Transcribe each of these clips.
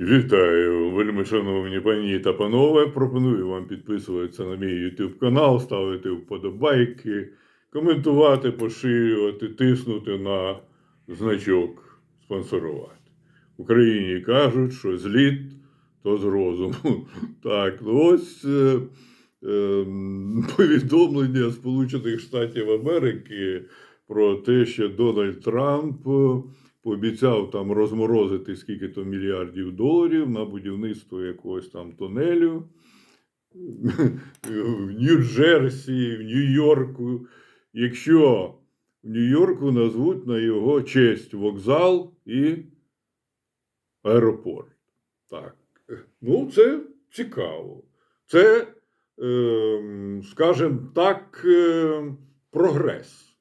Вітаю, вельми шановні пані та панове. Пропоную вам підписуватися на мій YouTube канал, ставити вподобайки, коментувати, поширювати, тиснути на значок спонсорувати. В Україні кажуть, що зліт то з розуму. Так, ну ось е, е, повідомлення Сполучених Штатів Америки про те, що Дональд Трамп пообіцяв там розморозити скільки то мільярдів доларів на будівництво якогось там тунелю в Нью-Джерсі, в Нью-Йорку. Якщо в Нью-Йорку назвуть на його честь вокзал і аеропорт. Так. Ну, це цікаво. Це, е, скажімо так, е, прогрес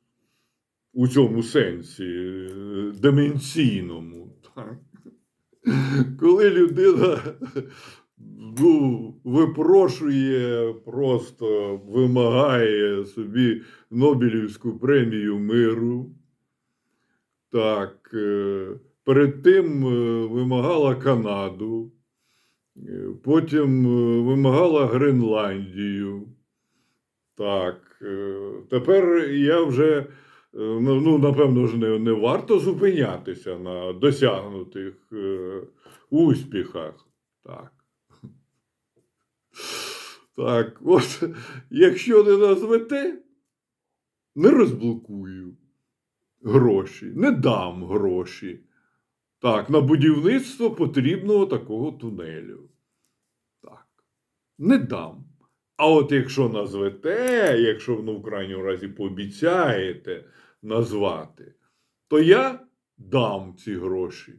у цьому сенсі е, деменційному. Так? Коли людина ну, випрошує, просто вимагає собі Нобелівську премію миру, так, е, перед тим е, вимагала Канаду, потім вимагала Гренландію. Так, тепер я вже, ну, ну, напевно ж, не, не варто зупинятися на досягнутих е, успіхах. Так. Так, от, якщо не назвете, не розблокую гроші, не дам гроші. Так, на будівництво потрібного такого тунелю. Так, не дам. А от якщо назвете, якщо ну, в крайньому разі пообіцяєте назвати, то я дам ці гроші.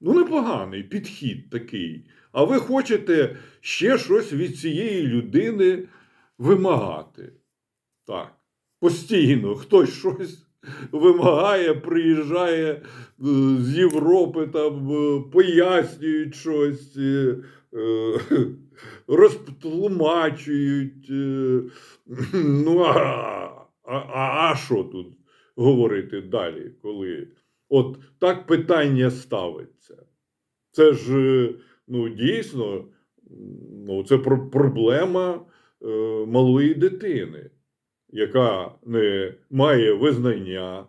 Ну, непоганий підхід такий. А ви хочете ще щось від цієї людини вимагати. Так, постійно хтось щось вимагає, приїжджає е, з Європи, там е, пояснюють щось, е, розтлумачують. е, Ну, а, а, а, що тут говорити далі, коли от так питання ставиться? Це ж е, ну, дійсно ну, це про- проблема е, малої дитини, яка не має визнання,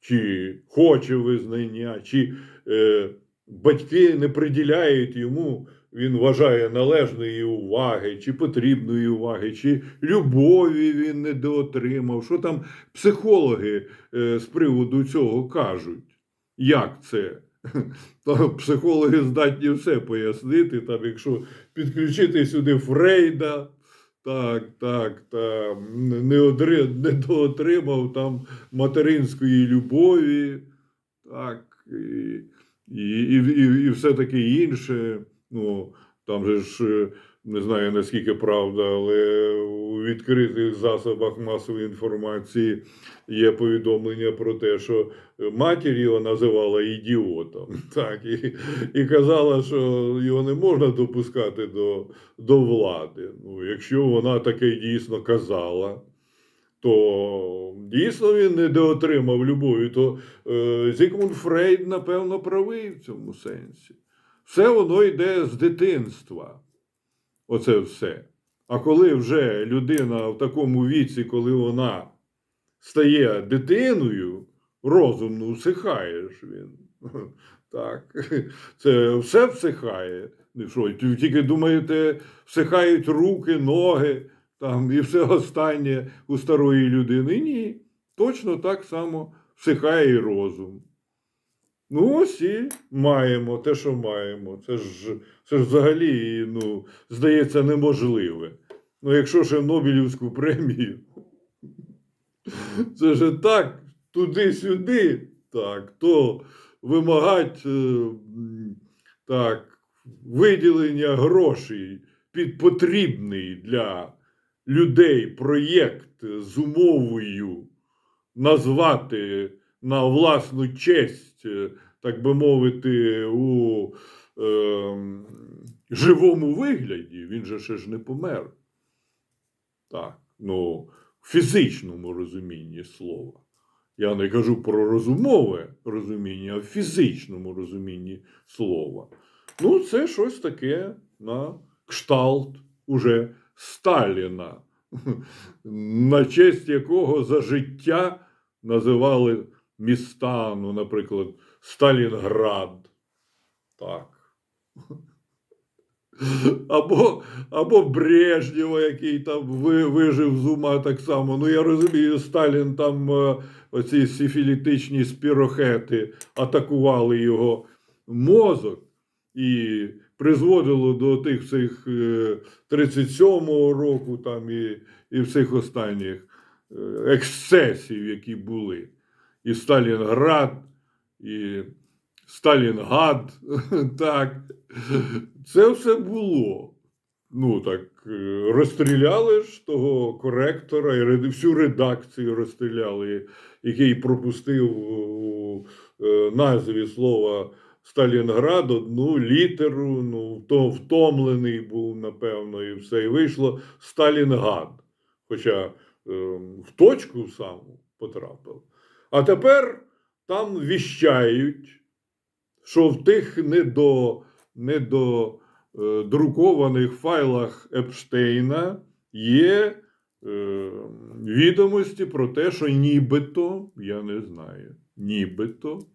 чи хоче визнання, чи е, батьки не приділяють йому, він вважає належної уваги, чи потрібної уваги, чи любові він недоотримав. Що там психологи е, з приводу цього кажуть? Як це? То психологи здатні все пояснити, там, якщо підключити сюди Фрейда, так, так, там, не, одри, не доотримав там материнської любові, так, і, і, і, і все таке інше. Ну, там же ж е, не знаю наскільки правда, але у відкритих засобах масової інформації є повідомлення про те, що матір його називала ідіотом. Так, і, і казала, що його не можна допускати до, до влади. Ну, якщо вона таке дійсно казала, то дійсно він не доотримав любові, то е, Зігмунд Фрейд, напевно, правий в цьому сенсі. Все воно йде з дитинства. Оце все. А коли вже людина в такому віці, коли вона стає дитиною, розумно всихає ж він. Так, це все всихає. Ну Що, тільки думаєте, всихають руки, ноги там, і все останнє у старої людини. Ні. Точно так само всихає і розум. Ну, ось і маємо те, що маємо. Це ж, це ж взагалі, ну, здається, неможливе. Ну, якщо ще Нобелівську премію, це ж так, туди-сюди, так, то вимагати е, так, виділення грошей під потрібний для людей проєкт з умовою назвати на власну честь, е, так би мовити, у е, живому вигляді, він же ще ж не помер. Так, ну, в фізичному розумінні слова. Я не кажу про розумове розуміння, а в фізичному розумінні слова. Ну, це щось таке на кшталт уже Сталіна, на честь якого за життя називали міста, ну, наприклад, Сталінград. Так. Або, або Брежнєва, який там ви, вижив з ума так само. Ну, я розумію, Сталін там е, оці сифілітичні спірохети атакували його мозок і призводило до тих е, 37-го року там і, і всіх останніх е, ексцесів, які були. І Сталінград, і Сталінгад, так. Це все було. Ну так, е, розстріляли ж того коректора, і всю редакцію розстріляли, який пропустив у е, назві слова Сталінград одну літеру, ну, то втомлений був, напевно, і все. І вийшло Сталінгад. Хоча е, в точку саму потрапив. А тепер там віщають, що в тих недо, недодрукованих файлах Епштейна є е, відомості про те, що нібито, я не знаю, нібито,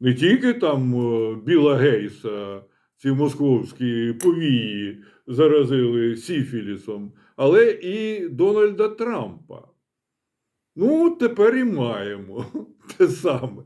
не тільки там е, Біла Гейса, ці московські повії заразили сіфілісом, але і Дональда Трампа. Ну, тепер і маємо те саме.